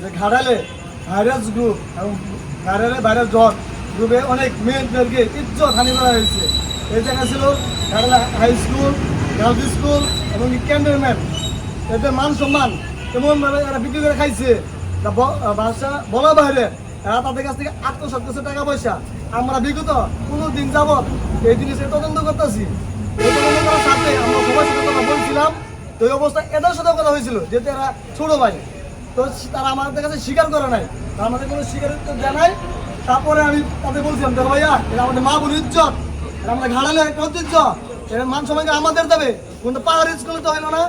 যে ঘাড়ালে virus group এবং ঘাড়ালে virus জ্বর গ্রুপে অনেক মেয়েদেরকে ইজ্জত হানি করা হয়েছে। এই জায়গা ছিল ঘাড়ালে হাই স্কুল গার্লস স্কুল এবং ক্যান্টনমেন্ট এদের মান সম্মান এমনভাবে এরা বিক্রি করে খাইছে। তা ব- ভাষা বলা বাইরে এরা তাদের কাছ থেকে আত্মসাত করছে টাকা পয়সা আমরা বিগত কোনো দিন যাবৎ এই জিনিসের তদন্ত করতেছি। এই সাথে আমরা সবার সাথে কথা বলছিলাম। তো এই অবস্থা এদের সাথেও কথা হয়েছিল, যেহেতু এরা ছোট ভাই। তো তারা আমাদের কাছে স্বীকার করে নাই। তারা আমাদের কোনো স্বীকারিত জানায় তারপরে আমি তাদের বলছিলাম, দেখো ভাইয়া এটা আমাদের মা বোন ইজ্জত এটা আমাদের ঘাড়ালে একটা এটা মান সময়কে আমাদের দেবে, কিন্তু পাহাড়ি স্কুলে তো হইল না।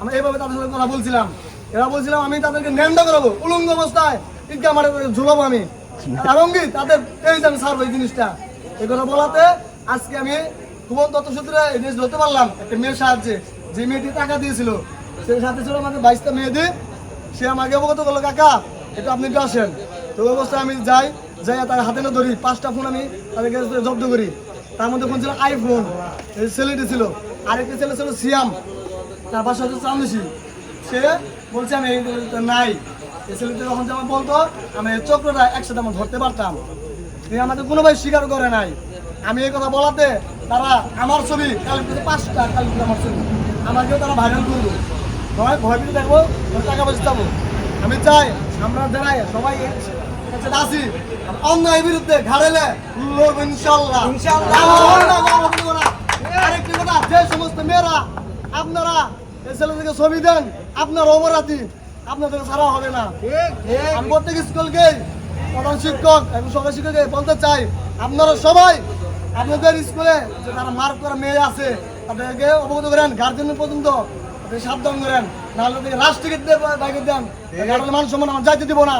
আমরা এইভাবে তাদের সাথে কথা বলছিলাম। এরা বলছিলাম, আমি তাদেরকে ন্যান্ড করাবো, উলঙ্গ অবস্থায় ইজ্ঞা মারে ঝুলাবো আমি। কি তাদের এই যে আমি ছাড়বো এই জিনিসটা। এই কথা বলাতে আজকে আমি কুমন তত্ত্ব সূত্রে এই জিনিস ধরতে পারলাম। একটা মেয়ের সাহায্যে। যে মেয়েটি টাকা দিয়েছিল, সেই সাথে ছিল আমাদের বাইশটা মেয়েদি সে আমাকে অবগত করল, কাকা, একটু আপনি একটু আসেন। তো অবস্থায় আমি যাই যাই তার হাতে না ধরি, পাঁচটা ফোন আমি তাদের কাছে জব্দ করি। তার মধ্যে ফোন ছিল আইফোন এই ছেলেটি ছিল। আরেকটি ছেলে ছিল সিয়াম তার বাসা হচ্ছে চান্দিসি সে বলছে, আমি এই নাই। এই ছেলেটি যখন আমার বলতো, আমি এই চক্রটা একসাথে আমার ধরতে পারতাম। তিনি আমাদের কোনো ভাই স্বীকার করে নাই। আমি এই কথা বলাতে তারা আমার ছবি কালকে পাঁচটা কালকে আমার ছবি। আমাকেও তারা ভাইরাল করব টাকা পয়সা যাব আমি চাই আমরা যারাই সবাই আসি অন্যায় বিরুদ্ধে ঘাড়েলে লড়বো ইনশাল্লাহ আরেকটি কথা যে সমস্ত মেয়েরা আপনারা ছেলেদেরকে ছবি দেন আপনার অপরাধী আপনাদের ছাড়া হবে না। আমি প্রত্যেক স্কুলকে প্রধান শিক্ষক এবং সবাই শিক্ষককে বলতে চাই আপনারা সবাই আপনাদের স্কুলে যে তারা মার্ক করা মেয়ে আছে তাদেরকে অবগত করেন গার্জেন পর্যন্ত সাবধান করেন নাহলে রাষ্ট্রীয় বাইকে দেন। মানুষ মান সম্মান আমার যাইতে দিব না।